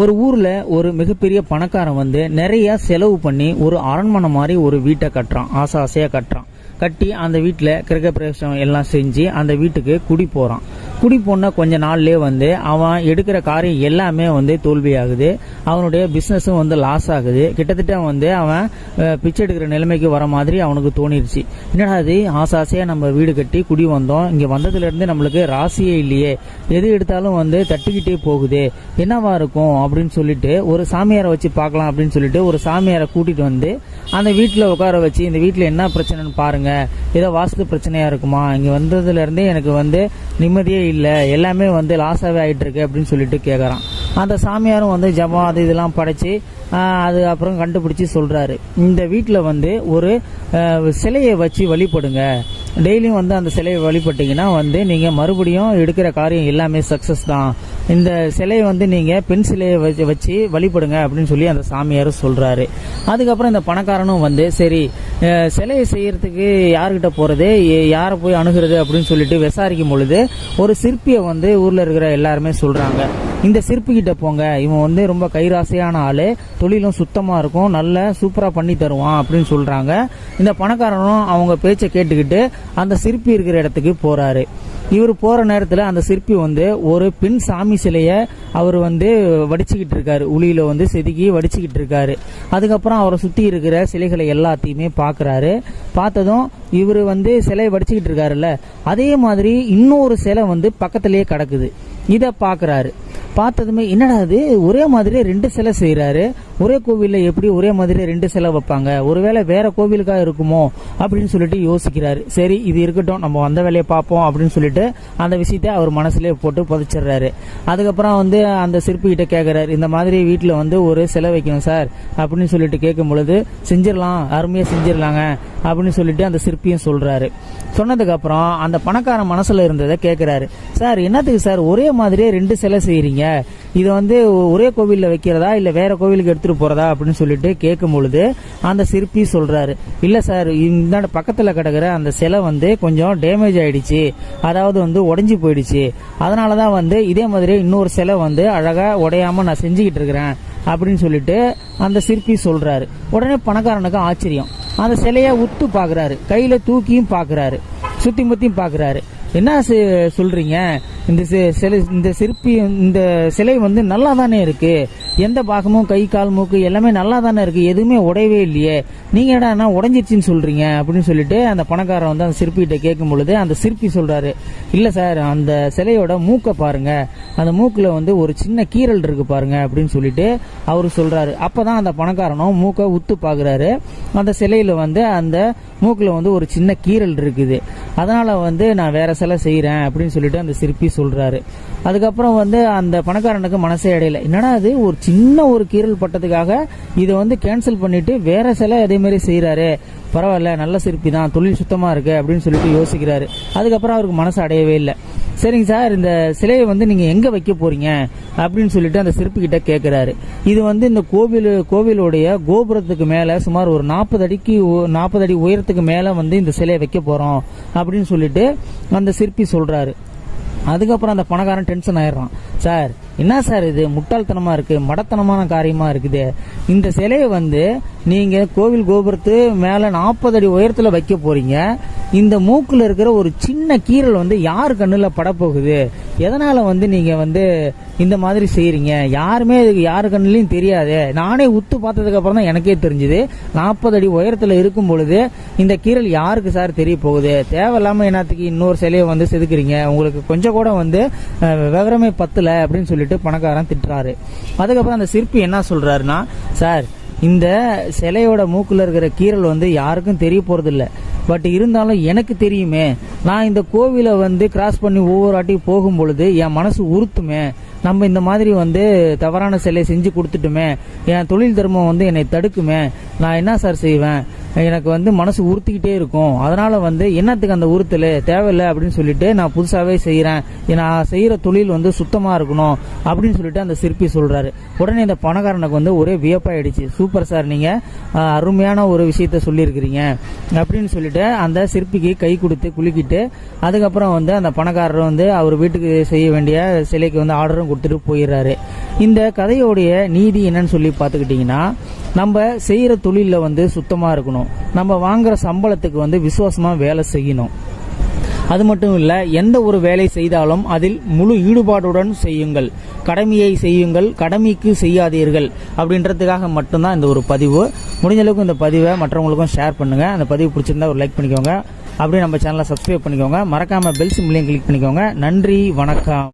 ஒரு ஊர்ல ஒரு மிகப்பெரிய பணக்காரன் வந்து நிறைய செலவு பண்ணி ஒரு அரண்மனை மாதிரி ஒரு வீட்டை கட்டுறான். ஆசை ஆசையா கட்டுறான். கட்டி அந்த வீட்டில் கிரகப்பிரவேசம் எல்லாம் செஞ்சு அந்த வீட்டுக்கு குடி போறான். குடி போன கொஞ்ச நாள்லயே வந்து அவன் எடுக்கிற காரியம் எல்லாமே வந்து தோல்வியாகுது. அவனுடைய பிசினஸும் வந்து லாஸ் ஆகுது. கிட்டத்தட்ட வந்து அவன் பிச்சை எடுக்கிற நிலைமைக்கு வர மாதிரி அவனுக்கு தோணிருச்சு. என்னடா அது ஆசை நம்ம வீடு கட்டி குடி வந்தோம். இங்க வந்ததுல இருந்து நம்மளுக்கு ராசியே இல்லையே. எது எடுத்தாலும் வந்து தட்டிக்கிட்டே போகுது. என்னவா இருக்கும் அப்படின்னு சொல்லிட்டு ஒரு சாமியாரை வச்சு பார்க்கலாம் அப்படின்னு சொல்லிட்டு ஒரு சாமியாரை கூட்டிட்டு வந்து அந்த வீட்டில் உட்கார வச்சு இந்த வீட்டில் என்ன பிரச்சனைன்னு பாருங்க. ஏதோ வாஸ்து பிரச்சனையா இருக்குமா? இங்க வந்ததுலேருந்தே எனக்கு வந்து நிம்மதியே இல்லை எல்லாமே வந்து லாஸாகவே ஆகிட்டு இருக்கு அப்படின்னு சொல்லிட்டு கேட்குறான் அந்த சாமியாரும் வந்து ஜபம் அது இதெல்லாம் படைச்சு அது அப்புறம் கண்டுபிடிச்சி சொல்கிறாரு இந்த வீட்டில் வந்து ஒரு சிலையை வச்சு வழிபடுங்க. டெய்லியும் வந்து அந்த சிலையை வழிபட்டிங்கன்னா வந்து நீங்கள் மறுபடியும் எடுக்கிற காரியம் எல்லாமே சக்ஸஸ் தான். இந்த சிலையை வந்து நீங்க பெண் சிலையை வச்சு வச்சு வழிபடுங்க அப்படின்னு சொல்லி அந்த சாமியாரும் சொல்றாரு. அதுக்கப்புறம் இந்த பணக்காரனும் வந்து சரி சிலையை செய்யறதுக்கு யார்கிட்ட போறது? யாரை போய் அணுகிறது அப்படின்னு சொல்லிட்டு விசாரிக்கும் பொழுது ஒரு சிற்பியை வந்து ஊர்ல இருக்கிற எல்லாருமே சொல்றாங்க. இந்த சிற்பிக்கிட்ட போங்க. இவன் வந்து ரொம்ப கைராசையான ஆளு. தொழிலும் சுத்தமா இருக்கும். நல்ல சூப்பரா பண்ணி தருவான் அப்படின்னு சொல்றாங்க. இந்த பணக்காரனும் அவங்க பேச்சை கேட்டுக்கிட்டு அந்த சிற்பி இருக்கிற இடத்துக்கு போறாரு. இவர் போற நேரத்துல அந்த சிற்பி வந்து ஒரு பெண் சாமி சிலைய அவர் வந்து வடிச்சுக்கிட்டு இருக்காரு. உளியில வந்து செதுக்கி வடிச்சுக்கிட்டு இருக்காரு. அதுக்கப்புறம் அவரை சுத்தி இருக்கிற சிலைகளை எல்லாத்தையுமே பாக்குறாரு. பார்த்ததும் இவர் வந்து சிலையை வடிச்சுக்கிட்டு இருக்காருல்ல. அதே மாதிரி இன்னொரு சிலை வந்து பக்கத்திலேயே கிடக்குது. இதை பாக்குறாரு. பார்த்ததுமே என்னடா இது? ஒரே மாதிரி ரெண்டு சிலை செய்கிறாரு ஒரே கோவிலில் எப்படி ஒரே மாதிரியே ரெண்டு சிலை வைப்பாங்க? ஒருவேளை வேற கோவிலுக்காக இருக்குமோ? அப்படின்னு சொல்லிட்டு யோசிக்கிறாரு. சரி இது இருக்கட்டும். நம்ம வந்த வேலையை பார்ப்போம் அப்படின்னு சொல்லிட்டு அந்த விஷயத்தை அவர் மனசுலயே போட்டு புதைச்சிடுறாரு. அதுக்கப்புறம் வந்து அந்த சிற்பிகிட்ட கேட்குறாரு இந்த மாதிரி வீட்டில் வந்து ஒரு சிலை வைக்கணும் சார். அப்படின்னு சொல்லிட்டு கேட்கும் பொழுது செஞ்சிடலாம். அருமையாக செஞ்சிடலாங்க. அப்படின்னு சொல்லிட்டு அந்த சிற்பியும் சொல்கிறாரு சொன்னதுக்கப்புறம் அந்த பணக்காரன் மனசில் இருந்ததை கேட்குறாரு சார் என்னத்துக்கு சார்? ஒரே மாதிரியே ரெண்டு சிலை செய்கிறீங்க இதை வந்து ஒரே கோவிலில் வைக்கிறதா இல்லை வேற கோவிலுக்கு எடுத்துட்டு போறதா அப்படின்னு சொல்லிட்டு கேட்கும் பொழுது அந்த சிற்பி சொல்றாரு இல்லை சார் இந்த பக்கத்தில் கிடக்கிற அந்த சிலை வந்து கொஞ்சம் டேமேஜ் ஆயிடுச்சு. அதாவது வந்து உடஞ்சி போயிடுச்சு. அதனாலதான் வந்து இதே மாதிரி இன்னொரு சிலை வந்து அழகா உடையாம நான் செஞ்சுக்கிட்டு இருக்கிறேன் அப்படின்னு சொல்லிட்டு அந்த சிற்பி சொல்றாரு. உடனே பணக்காரனுக்கு ஆச்சரியம். அந்த சிலையை உத்து பாக்குறாரு. கையில தூக்கியும் பாக்குறாரு. சுத்தி முத்தியும் பாக்குறாரு. என்ன சி- சொல்றீங்க? இந்த சிலை இந்த சிற்பி இந்த சிலை வந்து நல்லா தானே இருக்கு? எந்த பாகமும் கை கால் மூக்கு எல்லாமே நல்லா தானே இருக்கு? எதுவுமே உடையவே இல்லையே. நீங்க என்ன உடைஞ்சிருச்சுன்னு சொல்றீங்க? அப்படின்னு சொல்லிட்டு அந்த பணக்காரன் வந்து அந்த சிற்பிகிட்ட கேட்கும் பொழுது அந்த சிற்பி சொல்றாரு இல்ல சார் அந்த சிலையோட மூக்கை பாருங்க. அந்த மூக்குல வந்து ஒரு சின்ன கீறல் இருக்கு பாருங்க அப்படின்னு சொல்லிட்டு அவர் சொல்றாரு. அப்பதான் அந்த பணக்காரனும் மூக்கை உத்து பாக்குறாரு. அந்த சிலையில வந்து அந்த மூக்குல வந்து ஒரு சின்ன கீறல் இருக்குது. அதனால வந்து நான் வேற சிலை செய்யறேன் அப்படின்னு சொல்லிட்டு அந்த சிற்பி சொல்றாரு. அதுக்கப்புறம் வந்து அந்த பணக்காரனுக்கு மனசே அடையல. என்னன்னா அது ஒரு சின்ன ஒரு கீறல் பட்டதுக்காக இதை வந்து கேன்சல் பண்ணிட்டு வேற சிலை அதே மாதிரி செய்யறாரு பரவாயில்ல நல்ல சிற்பி தான் தொழில் சுத்தமா இருக்கு அப்படின்னு சொல்லிட்டு யோசிக்கிறாரு. அதுக்கப்புறம் அவருக்கு மனசு அடையவே இல்லை. சரிங்க சார் இந்த சிலையை வந்து நீங்க எங்க வைக்க போறீங்க? அப்படின்னு சொல்லிட்டு அந்த சிற்பி கிட்ட இது வந்து இந்த கோவில் கோவிலுடைய கோபுரத்துக்கு மேல சுமார் ஒரு நாற்பது அடிக்கு நாற்பது அடி உயரத்துக்கு மேல வந்து இந்த சிலையை வைக்க போறோம் அப்படின்னு சொல்லிட்டு அந்த சிற்பி சொல்றாரு. அதுக்கப்புறம் அந்த பணக்காரன் டென்ஷன் ஆயிடுறான். சார் என்ன சார் இது? முட்டாள்தனமா இருக்கு மடத்தனமான காரியமா இருக்குது. இந்த சிலையை வந்து நீங்க கோவில் கோபுரத்து மேல நாற்பது அடி உயரத்துல வைக்க போறீங்க. இந்த மூக்குல இருக்கிற ஒரு சின்ன கீறல் வந்து யார் கண்ணுல படப்போகுது? எதனால் வந்து நீங்கள் வந்து இந்த மாதிரி செய்கிறீங்க யாருமே இதுக்கு யாரு கண்ணுலையும் தெரியாது. நானே உத்து பார்த்ததுக்கப்புறம் தான் எனக்கே தெரிஞ்சுது. நாற்பது அடி உயரத்தில் இருக்கும் பொழுது இந்த கீரல் யாருக்கு சார் தெரிய போகுது? தேவையில்லாமல் என்னத்துக்கு இன்னொரு சிலையை வந்து செதுக்குறீங்க? உங்களுக்கு கொஞ்சம் கூட வந்து விவரமே பத்தலை அப்படின்னு சொல்லிட்டு பணக்காரன் திட்டுறாரு. அதுக்கப்புறம் அந்த சிற்பி என்ன சொல்கிறாருன்னா சார் இந்த சிலையோட மூக்கில் இருக்கிற கீறல் வந்து யாருக்கும் தெரிய போகிறதில்ல பட் இருந்தாலும் எனக்கு தெரியுமே நான் இந்த கோவிலை வந்து கிராஸ் பண்ணி ஒவ்வொரு வாட்டியும் போகும் பொழுது என் மனசு உறுத்துமே. நம்ம இந்த மாதிரி வந்து தவறான சிலையை செஞ்சு கொடுத்துட்டுமே என் தொழில் தர்மம் வந்து என்னை தடுக்குமே. நான் என்ன சார் செய்வேன்? எனக்கு வந்து மனசு உறுத்திக்கிட்டே இருக்கும். அதனால வந்து என்னத்துக்கு அந்த உறுத்தல்? தேவையில்லை அப்படின்னு சொல்லிட்டு நான் புதுசாகவே செய்கிறேன் நான் செய்கிற தொழில் வந்து சுத்தமாக இருக்கணும் அப்படின்னு சொல்லிட்டு அந்த சிற்பி சொல்கிறாரு உடனே இந்த பணக்காரனுக்கு வந்து ஒரே வியப்பாயிடுச்சு. சூப்பர் சார் நீங்கள் அருமையான ஒரு விஷயத்த சொல்லியிருக்கிறீங்க அப்படின்னு சொல்லிட்டு அந்த சிற்பிக்கு கை கொடுத்து குலுக்கிட்டு அதுக்கப்புறம் வந்து அந்த பணக்காரர் வந்து அவர் வீட்டுக்கு செய்ய வேண்டிய சிலைக்கு வந்து ஆர்டரும் கொடுத்துட்டு போயிடுறாரு. இந்த கதையோடைய நீதி என்னன்னு சொல்லி பார்த்துக்கிட்டிங்கன்னா நம்ம செய்கிற தொழிலில் வந்து சுத்தமாக இருக்கணும். நம்ம வாங்குற சம்பளத்துக்கு வந்து விசுவாசமாக வேலை செய்யணும். அது மட்டும் இல்லை எந்த ஒரு வேலை செய்தாலும் அதில் முழு ஈடுபாடுடன் செய்யுங்கள். கடமையை செய்யுங்கள் கடமைக்கு செய்யாதீர்கள் அப்படின்றதுக்காக மட்டும்தான் இந்த ஒரு பதிவு. முடிஞ்ச அளவுக்கு இந்த பதிவை மற்றவங்களுக்கும் ஷேர் பண்ணுங்கள் அந்த பதிவு பிடிச்சிருந்தா ஒரு லைக் பண்ணிக்கோங்க. அப்படியே நம்ம சேனலை சப்ஸ்கிரைப் பண்ணிக்கோங்க. மறக்காமல் பெல் சிம்லையும் கிளிக் பண்ணிக்கோங்க. நன்றி வணக்கம்.